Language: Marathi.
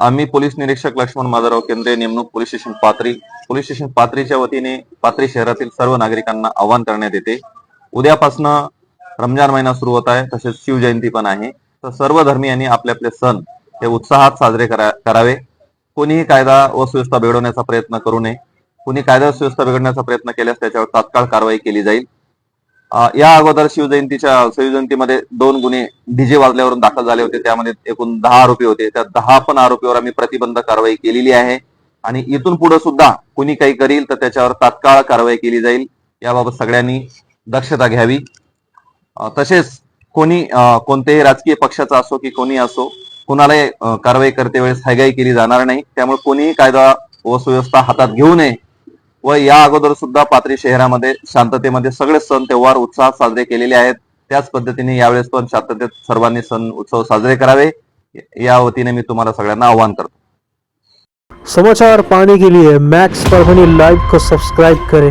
आम्ही पोलीस निरीक्षक लक्ष्मण माधवराव केंद्रीय नेमणूक police station Pathri police station पात्रीच्या वतीने पात्री शहरातील सर्व नागरिकांना आवाहन करण्यात येते. उद्यापासनं रमजान महिना सुरू होत आहे तसेच शिवजयंती पण आहे. तर सर्व धर्मियांनी आपले आपले सण हे उत्साहात साजरे करा करावे. कोणीही कायदा व सुव्यवस्था बिघडवण्याचा प्रयत्न करू नये. कुणी कायदा सुव्यवस्था बिघडण्याचा प्रयत्न केल्यास त्याच्यावर तात्काळ कारवाई केली जाईल. या अगोदर शिवजयंतीच्या शिवजयंतीमध्ये दोन गुन्हे डीजे वाजल्यावरून दाखल झाले होते. त्यामध्ये एकूण दहा आरोपी होते. त्या दहा पण आरोपीवर आम्ही प्रतिबंध कारवाई केलेली आहे. आणि इथून पुढे सुद्धा कुणी काही करील तर त्याच्यावर तात्काळ कारवाई केली जाईल. याबाबत सगळ्यांनी दक्षता घ्यावी. तसेच कोणी कोणत्याही राजकीय पक्षाचा असो की कोणी असो कुणालाही कारवाई करते वेळेस हायगाई केली जाणार नाही. त्यामुळे कोणीही कायदा व सुव्यवस्था हातात घेऊ नये. व या अगोदर सुद्धा पाथरी शहरामध्ये शांततेमध्ये सगळे सण त्योहार उत्साहात साजरे केलेले आहेत. त्याच पद्धतीने यावेळेस पण शांततेत सर्वांनी सण उत्सव साजरे करावे. या वतीने मी तुम्हाला सगळ्यांना आवाहन करतो. समाचार पाने के लिए मैक्स परभनी लाइव को सब्सक्राइब करें.